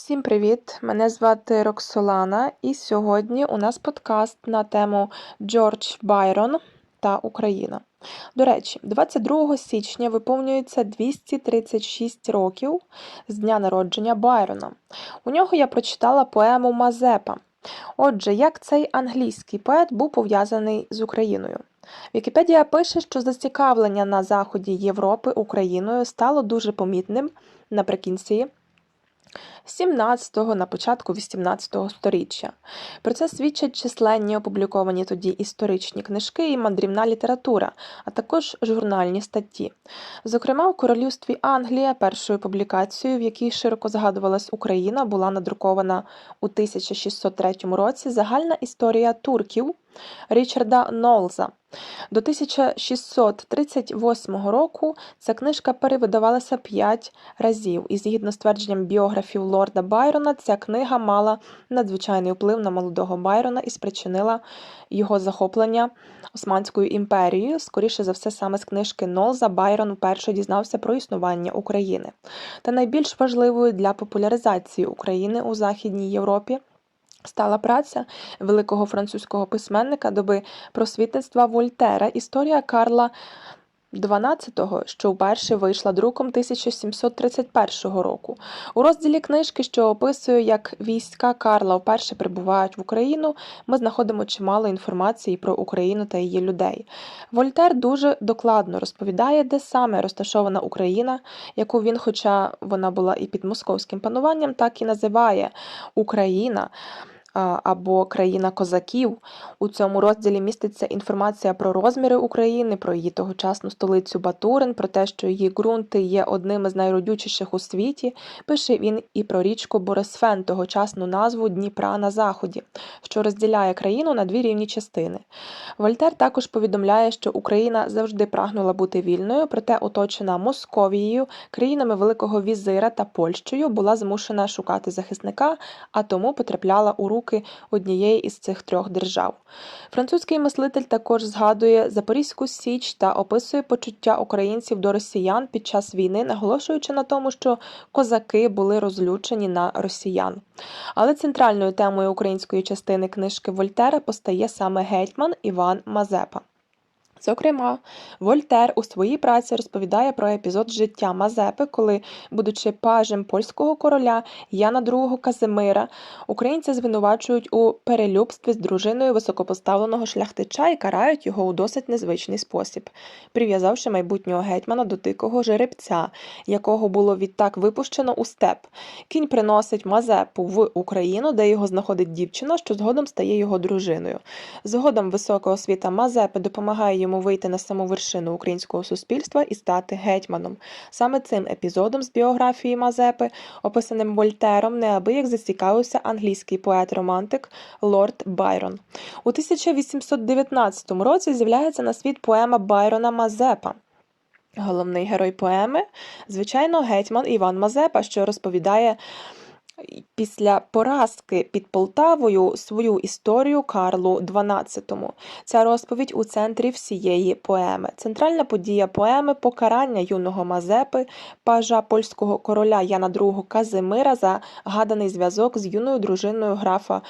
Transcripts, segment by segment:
Всім привіт! Мене звати Роксолана, і сьогодні у нас подкаст на тему Джордж Байрон та Україна. До речі, 22 січня виповнюється 236 років з дня народження Байрона. У нього я прочитала поему Мазепа. Отже, як цей англійський поет був пов'язаний з Україною? Вікіпедія пише, що зацікавлення на заході Європи Україною стало дуже помітним наприкінці 17-го на початку 18-го сторіччя. Про це свідчать численні опубліковані тоді історичні книжки і мандрівна література, а також журнальні статті. Зокрема, у королівстві Англія першою публікацією, в якій широко згадувалась Україна, була надрукована у 1603 році загальна історія турків Річарда Нолза. До 1638 року ця книжка перевидавалася п'ять разів, і згідно з твердженням біографів лорда Байрона, ця книга мала надзвичайний вплив на молодого Байрона і спричинила його захоплення Османською імперією. Скоріше за все, саме з книжки Нолза Байрон вперше дізнався про існування України. Та найбільш важливою для популяризації України у Західній Європі. Стала праця великого французького письменника доби просвітництва Вольтера Історія Карла XII, що вперше вийшла друком 1731 року. У розділі книжки, що описує, як війська Карла вперше прибувають в Україну, ми знаходимо чимало інформації про Україну та її людей. Вольтер дуже докладно розповідає, де саме розташована Україна, яку він, хоча вона була і під московським пануванням, так і називає Україна або країна козаків. У цьому розділі міститься інформація про розміри України, про її тогочасну столицю Батурин, про те, що її ґрунти є одним із найродючіших у світі. Пише він і про річку Борисфен, тогочасну назву Дніпра на Заході, що розділяє країну на дві рівні частини. Вольтер також повідомляє, що Україна завжди прагнула бути вільною, проте оточена Московією, країнами Великого Візира та Польщею була змушена шукати захисника, а тому потрапляла у руки руки однієї із цих трьох держав. Французький мислитель також згадує Запорізьку Січ та описує почуття українців до росіян під час війни, наголошуючи на тому, що козаки були розлючені на росіян. Але центральною темою української частини книжки Вольтера постає саме гетьман Іван Мазепа. Зокрема, Вольтер у своїй праці розповідає про епізод життя Мазепи, коли, будучи пажем польського короля Яна II Казимира, українці звинувачують у перелюбстві з дружиною високопоставленого шляхтича і карають його у досить незвичний спосіб, прив'язавши майбутнього гетьмана до дикого жеребця, якого було відтак випущено у степ. Кінь приносить Мазепу в Україну, де його знаходить дівчина, що згодом стає його дружиною. Згодом висока освіта Мазепи допомагає йому йому вийти на саму вершину українського суспільства і стати гетьманом. Саме цим епізодом з біографії Мазепи, описаним Вольтером, неабияк зацікавився англійський поет-романтик Лорд Байрон. У 1819 році з'являється на світ поема Байрона Мазепа. Головний герой поеми, звичайно, гетьман Іван Мазепа, що розповідає після поразки під Полтавою свою історію Карлу XII. Ця розповідь у центрі всієї поеми. Центральна подія поеми покарання юного Мазепи, пажа польського короля Яна II Казимира за гаданий зв'язок з юною дружиною графа.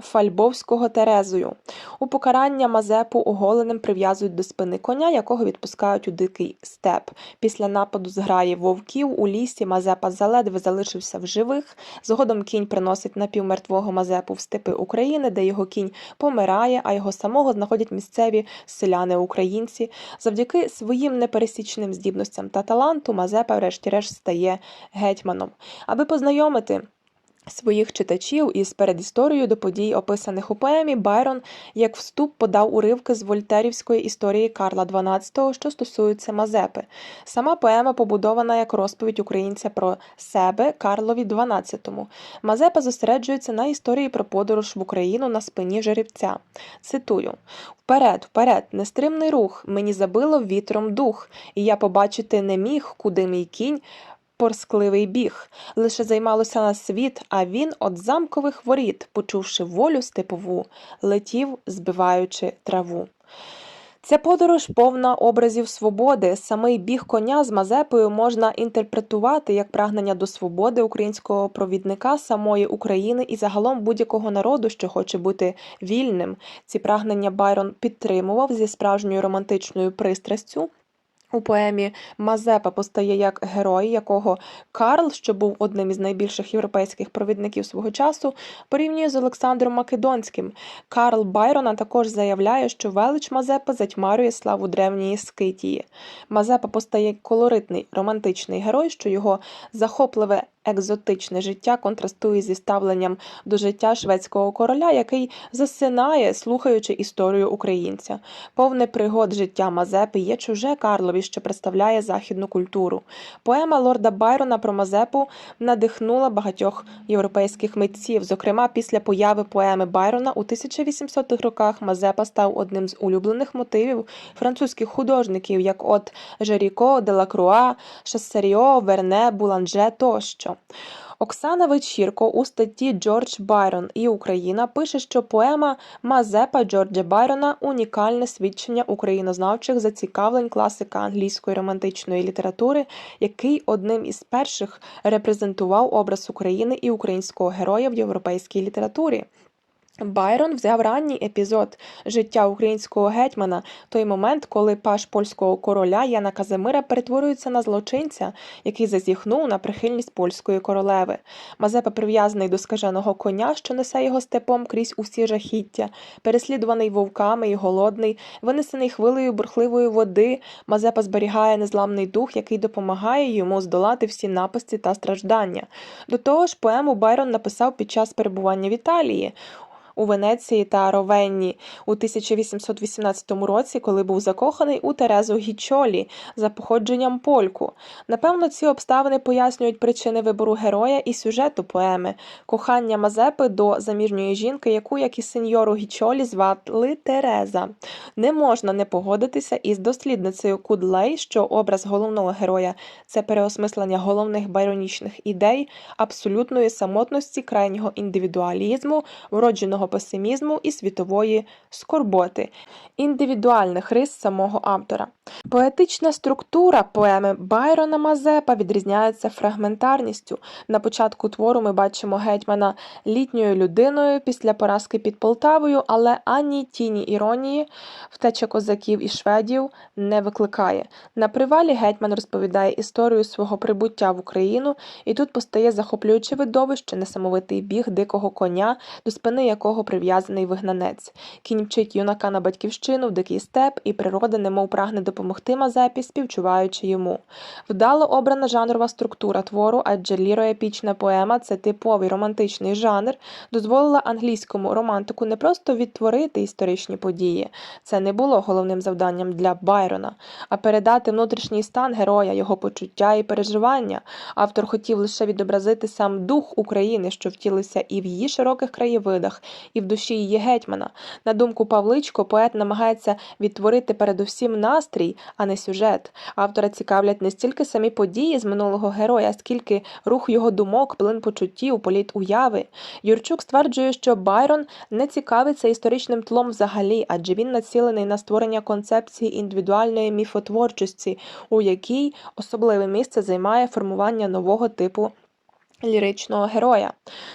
Фальбовського Терезою. У покарання Мазепу оголеним прив'язують до спини коня, якого відпускають у дикий степ. Після нападу зграї вовків у лісі Мазепа заледве залишився в живих. Згодом кінь приносить напівмертвого Мазепу в степи України, де його кінь помирає, а його самого знаходять місцеві селяни-українці. Завдяки своїм непересічним здібностям та таланту Мазепа, врешті-решт, стає гетьманом. Аби познайомити своїх читачів із передісторією до подій, описаних у поемі, Байрон як вступ подав уривки з вольтерівської історії Карла XII, що стосуються Мазепи. Сама поема побудована як розповідь українця про себе Карлові XII. Мазепа зосереджується на історії про подорож в Україну на спині жеребця. Цитую. Вперед, вперед, нестримний рух, мені забило вітром дух, і я побачити не міг, куди мій кінь порскливий біг, лише займалося на світ, а він от замкових воріт, почувши волю степову, летів, збиваючи траву. Ця подорож повна образів свободи. Самий біг коня з Мазепою можна інтерпретувати як прагнення до свободи українського провідника самої України і загалом будь-якого народу, що хоче бути вільним. Ці прагнення Байрон підтримував зі справжньою романтичною пристрастю. У поемі Мазепа постає як герой, якого Карл, що був одним із найбільших європейських провідників свого часу, порівнює з Олександром Македонським. Карл Байрона також заявляє, що велич Мазепа затьмарює славу древньої Скитії. Мазепа постає колоритний романтичний герой, що його захопливе екзотичне життя контрастує зі ставленням до життя шведського короля, який засинає, слухаючи історію українця. Повне пригод життя Мазепи є чуже Карлові, що представляє західну культуру. Поема лорда Байрона про Мазепу надихнула багатьох європейських митців. Зокрема, після появи поеми Байрона у 1800-х роках Мазепа став одним з улюблених мотивів французьких художників, як от Жеріко, Делакруа, Шассеріо, Верне, Буланже тощо. Оксана Вечірко у статті Джордж Байрон і Україна пише, що поема Мазепа Джорджа Байрона унікальне свідчення українознавчих зацікавлень класика англійської романтичної літератури, який одним із перших репрезентував образ України і українського героя в європейській літературі. Байрон взяв ранній епізод життя українського гетьмана, той момент, коли паш польського короля Яна Казимира перетворюється на злочинця, який зазіхнув на прихильність польської королеви. Мазепа прив'язаний до скаженого коня, що несе його степом крізь усі жахіття, переслідуваний вовками і голодний, винесений хвилею бурхливої води. Мазепа зберігає незламний дух, який допомагає йому здолати всі напасті та страждання. До того ж, поему Байрон написав під час перебування в Італії у Венеції та Ровенні у 1818 році, коли був закоханий у Терезу Гічолі за походженням польку. Напевно, ці обставини пояснюють причини вибору героя і сюжету поеми, кохання Мазепи до заміжньої жінки, яку, як і сеньору Гічолі, звали Тереза. Не можна не погодитися із дослідницею Кудлей, що образ головного героя це переосмислення головних байронічних ідей, абсолютної самотності, крайнього індивідуалізму, вродженого песимізму і світової скорботи, індивідуальних рис самого автора. Поетична структура поеми Байрона Мазепа відрізняється фрагментарністю. На початку твору ми бачимо гетьмана літньою людиною після поразки під Полтавою, але ані тіні іронії втеча козаків і шведів не викликає. На привалі гетьман розповідає історію свого прибуття в Україну, і тут постає захоплююче видовище, несамовитий біг дикого коня, до спини якого прив'язаний вигнанець. Кінь вчить юнака на батьківщину в дикий степ, і природа немов прагне допомогти Мазепі, співчуваючи йому. Вдало обрана жанрова структура твору, адже ліроепічна поема це типовий романтичний жанр, дозволила англійському романтику не просто відтворити історичні події, це не було головним завданням для Байрона, а передати внутрішній стан героя, його почуття і переживання. Автор хотів лише відобразити сам дух України, що втілився і в її широких краєвидах, і в душі її гетьмана. На думку Павличко, поет намагається відтворити передусім настрій, а не сюжет. Автора цікавлять не стільки самі події з минулого героя, скільки рух його думок, плин почуттів, політ уяви. Юрчук стверджує, що Байрон не цікавиться історичним тлом взагалі, адже він націлений на створення концепції індивідуальної міфотворчості, у якій особливе місце займає формування нового типу. Ліричного героя.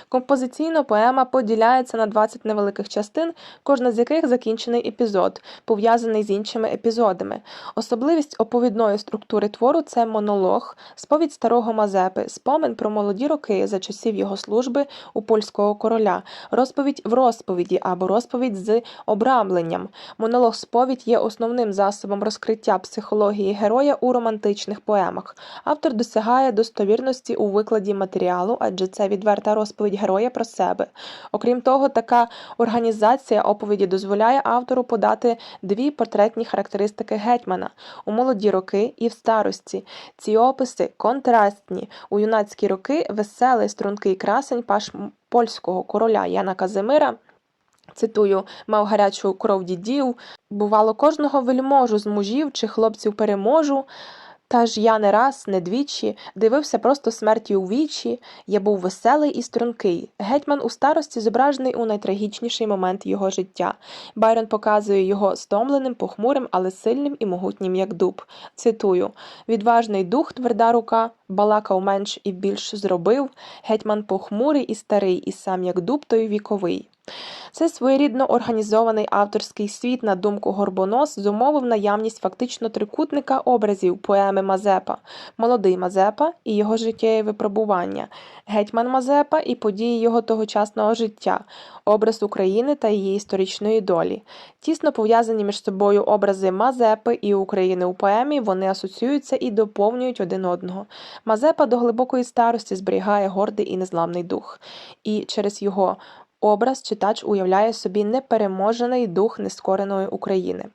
Композиційно поема поділяється на 20 невеликих частин, кожна з яких закінчений епізод, пов'язаний з іншими епізодами. Особливість оповідної структури твору це монолог, сповідь старого Мазепи, спомин про молоді роки за часів його служби у польського короля, розповідь в розповіді або розповідь з обрамленням. Монолог сповідь є основним засобом розкриття психології героя у романтичних поемах. Автор досягає достовірності у викладі матеріалу матеріалу, адже це відверта розповідь героя про себе. Окрім того, така організація оповіді дозволяє автору подати дві портретні характеристики гетьмана у молоді роки і в старості. Ці описи контрастні. У юнацькі роки веселий стрункий красень паш польського короля Яна Казимира. Цитую, мав гарячу кров дідів, бувало, кожного вельможу з мужів чи хлопців переможу. Та ж я не раз, не двічі дивився просто смерті у вічі. Я був веселий і стрункий. Гетьман у старості зображений у найтрагічніший момент його життя. Байрон показує його стомленим, похмурим, але сильним і могутнім, як дуб. Цитую: відважний дух, тверда рука, балакав менш і більш зробив. Гетьман похмурий і старий, і сам як дуб той віковий. Це своєрідно організований авторський світ, на думку Горбонос, зумовив наявність фактично трикутника образів поеми Мазепа, молодий Мазепа і його життєві випробування, гетьман Мазепа і події його тогочасного життя, образ України та її історичної долі. Тісно пов'язані між собою образи Мазепи і України у поемі, вони асоціюються і доповнюють один одного. Мазепа до глибокої старості зберігає гордий і незламний дух, і через його Образ читач уявляє собі непереможений дух нескореної України.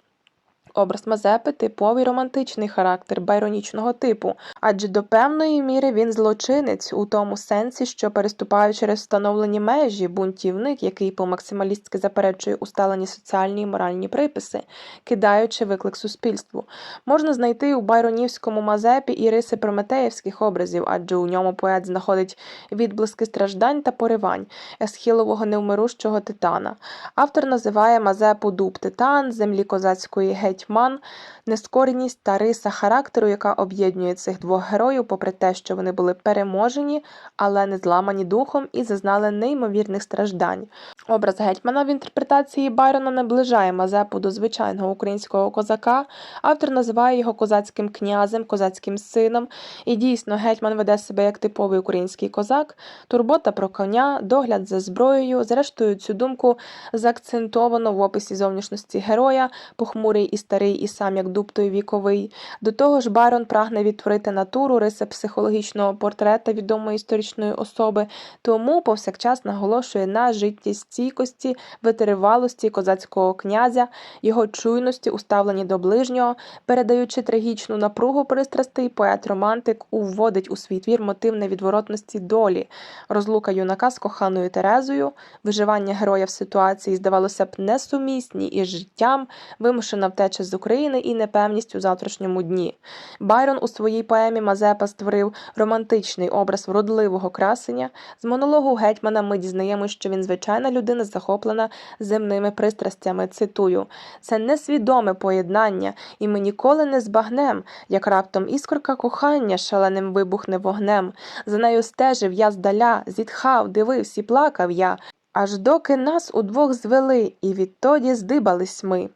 Образ Мазепи типовий романтичний характер байронічного типу, адже до певної міри він злочинець у тому сенсі, що переступає через встановлені межі, бунтівник, який по-максималістськи заперечує усталені соціальні і моральні приписи, кидаючи виклик суспільству. Можна знайти у байронівському Мазепі і риси прометеївських образів, адже у ньому поет знаходить відблиски страждань та поривань, есхілового невмирущого титана. Автор називає Мазепу дуб титан, землі козацької геть гетьман, нескореність та риса характеру, яка об'єднує цих двох героїв, попри те, що вони були переможені, але не зламані духом і зазнали неймовірних страждань. Образ гетьмана в інтерпретації Байрона наближає Мазепу до звичайного українського козака. Автор називає його козацьким князем, козацьким сином. І дійсно, гетьман веде себе як типовий український козак, турбота про коня, догляд за зброєю. Зрештою, цю думку заакцентовано в описі зовнішності героя, похмурий і старий і сам як дуб той віковий. До того ж, Байрон прагне відтворити натуру, риси психологічного портрета відомої історичної особи, тому повсякчас наголошує на життєстійкості, витривалості козацького князя, його чуйності, уставлені до ближнього, передаючи трагічну напругу пристрастей, поет-романтик уводить у свій твір мотив невідворотності долі, розлука юнака з коханою Терезою, виживання героя в ситуації, здавалося б, несумісні із життям, вимушена втеча втеча з України і непевність у завтрашньому дні. Байрон у своїй поемі Мазепа створив романтичний образ вродливого красення. З монологу гетьмана ми дізнаємося, що він звичайна людина, захоплена земними пристрастями. Цитую: це несвідоме поєднання, і ми ніколи не збагнем, як раптом іскорка кохання шаленим вибухне вогнем. За нею стежив я здаля, зітхав, дивився і плакав я. Аж доки нас удвох звели, і відтоді здибались ми.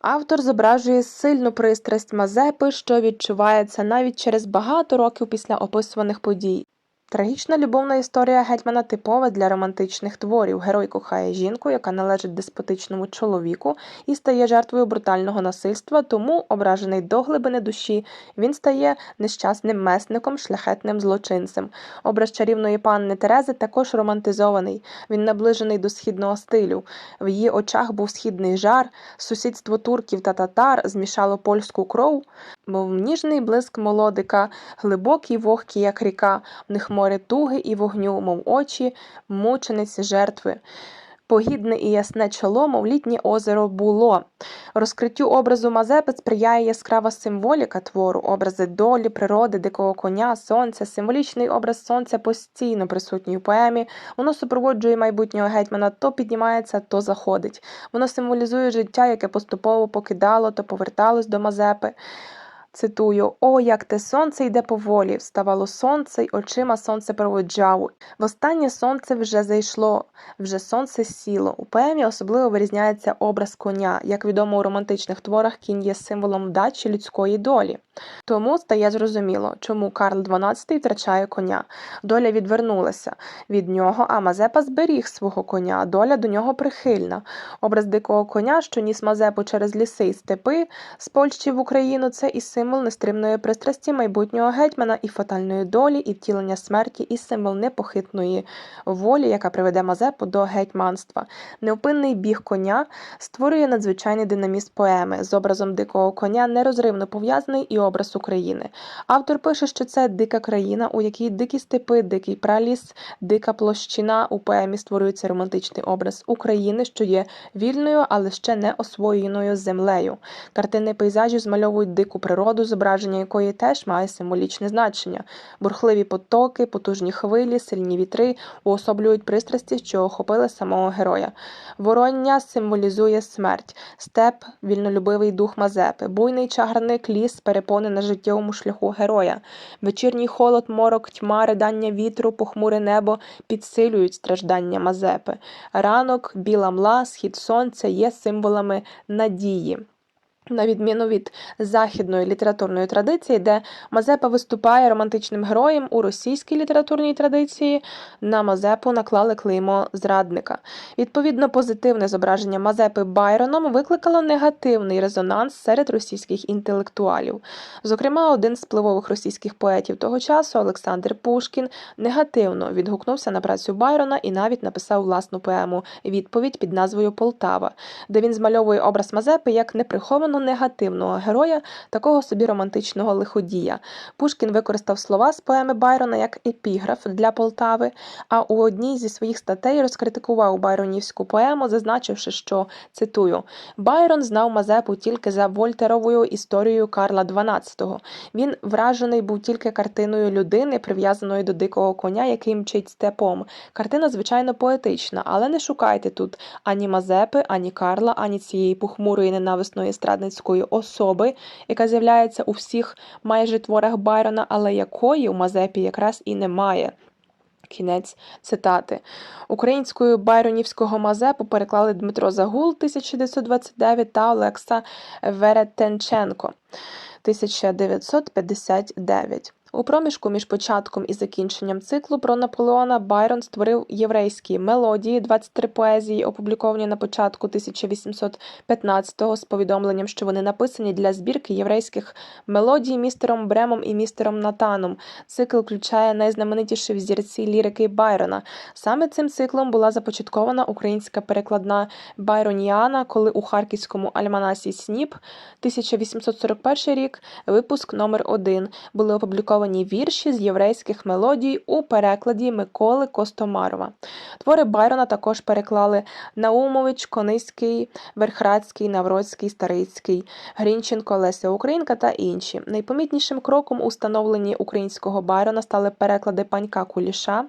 Автор зображує сильну пристрасть Мазепи, що відчувається навіть через багато років після описуваних подій. Трагічна любовна історія гетьмана типова для романтичних творів. Герой кохає жінку, яка належить деспотичному чоловіку і стає жертвою брутального насильства, тому, ображений до глибини душі, він стає нещасним месником, шляхетним злочинцем. Образ чарівної панни Терези також романтизований. Він наближений до східного стилю. В її очах був східний жар, сусідство турків та татар змішало польську кров, мов ніжний блиск молодика, глибокий вогкий, як ріка. В них море туги і вогню, мов очі, мучениці жертви. Погідне і ясне чоло, мов літнє озеро було. Розкриттю образу Мазепи сприяє яскрава символіка твору, образи долі, природи, дикого коня, сонця, символічний образ сонця постійно присутній у поемі. Воно супроводжує майбутнього гетьмана, то піднімається, то заходить. Воно символізує життя, яке поступово покидало, то поверталось до Мазепи. Цитую: О, як те сонце йде поволі, вставало сонце, й очима сонце проводжав. Востаннє сонце вже зайшло, вже сонце сіло. У поемі особливо вирізняється образ коня. Як відомо у романтичних творах, кінь є символом вдачі людської долі. Тому стає зрозуміло, чому Карл XII втрачає коня. Доля відвернулася від нього, а Мазепа зберіг свого коня, доля до нього прихильна. Образ дикого коня, що ніс Мазепу через ліси й степи з Польщі в Україну, це і символ нестримної пристрасті майбутнього гетьмана і фатальної долі, і втілення смерті, і символ непохитної волі, яка приведе Мазепу до гетьманства. Невпинний біг коня створює надзвичайний динамізм поеми з образом дикого коня, нерозривно пов'язаний і образ України. Автор пише, що це дика країна, у якій дикі степи, дикий праліс, дика площина. У поемі створюється романтичний образ України, що є вільною, але ще не освоєною землею. Картини пейзажів змальовують дику природу, зображення якої теж має символічне значення. Бурхливі потоки, потужні хвилі, сильні вітри уособлюють пристрасті, що охопили самого героя. Вороння символізує смерть, степ вільнолюбивий дух Мазепи, буйний чагарник, ліс, перепони на життєвому шляху героя. Вечірній холод, морок, тьма, ридання вітру, похмуре небо підсилюють страждання Мазепи. Ранок, біла мла, схід сонця є символами надії. На відміну від західної літературної традиції, де Мазепа виступає романтичним героєм у російській літературній традиції, на Мазепу наклали клеймо зрадника. Відповідно, позитивне зображення Мазепи Байроном викликало негативний резонанс серед російських інтелектуалів. Зокрема, один з впливових російських поетів того часу, Олександр Пушкін, негативно відгукнувся на працю Байрона і навіть написав власну поему Відповідь під назвою Полтава, де він змальовує образ Мазепи як неприховано негативного героя, такого собі романтичного лиходія. Пушкін використав слова з поеми Байрона як епіграф для Полтави, а у одній зі своїх статей розкритикував байронівську поему, зазначивши, що цитую: Байрон знав Мазепу тільки за Вольтеровою історією Карла XII. Він вражений був тільки картиною людини, прив'язаної до дикого коня, який мчить степом. Картина, звичайно, поетична, але не шукайте тут ані Мазепи, ані Карла, ані цієї похмурої ненависної страдницької особи, яка з'являється у всіх майже творах Байрона, але якої у Мазепі якраз і немає. Кінець цитати. Українською байронівського Мазепу переклали Дмитро Загул 1929 та Олекса Веретенченко 1959. У проміжку між початком і закінченням циклу про Наполеона Байрон створив єврейські мелодії, 23 поезії, опубліковані на початку 1815-го з повідомленням, що вони написані для збірки єврейських мелодій містером Бремом і містером Натаном. Цикл включає найзнаменитіші взірці лірики Байрона. Саме цим циклом була започаткована українська перекладна Байроніана, коли у харківському альманасі Сніп 1841 рік, випуск номер 1 були опубліковані вірші з єврейських мелодій у перекладі Миколи Костомарова. Твори Байрона також переклали Наумович, Кониський, Верхрадський, Навроцький, Старицький, Грінченко, Леся Українка та інші. Найпомітнішим кроком у становленні українського Байрона стали переклади Панька Куліша.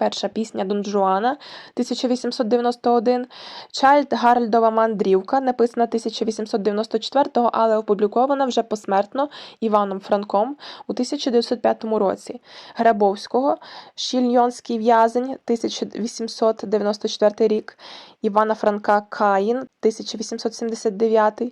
Перша пісня Дон Жуана 1891, Чайльд Гарольдова мандрівка, написана 1894-го, але опублікована вже посмертно Іваном Франком у 1905 році. Грабовського Шільйонський в'язень 1894 рік, Івана Франка Каїн 1879.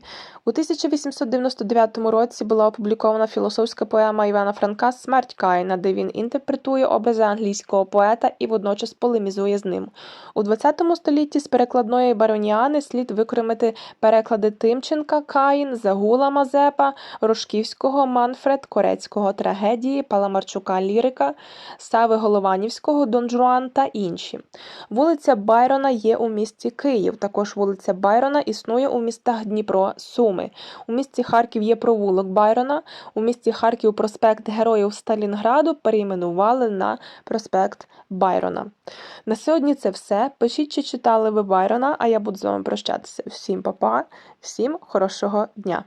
У 1899 році була опублікована філософська поема Івана Франка Смерть Каїна, де він інтерпретує образи англійського поета і водночас полемізує з ним. У ХХ столітті з перекладної бароніани слід викремити переклади Тимченка Каїн, Загула Мазепа, Рожківського Манфред, Корецького трагедії, Паламарчука Лірика, Сави Голованівського Дон Жуан та інші. Вулиця Байрона є у місті Київ. Також вулиця Байрона існує у містах Дніпро, Суми. У місті Харків є провулок Байрона. У місті Харків проспект Героїв Сталінграду перейменували на проспект Байрона. На сьогодні це все. Пишіть, чи читали ви Байрона, а я буду з вами прощатися. Всім па-па, всім хорошого дня!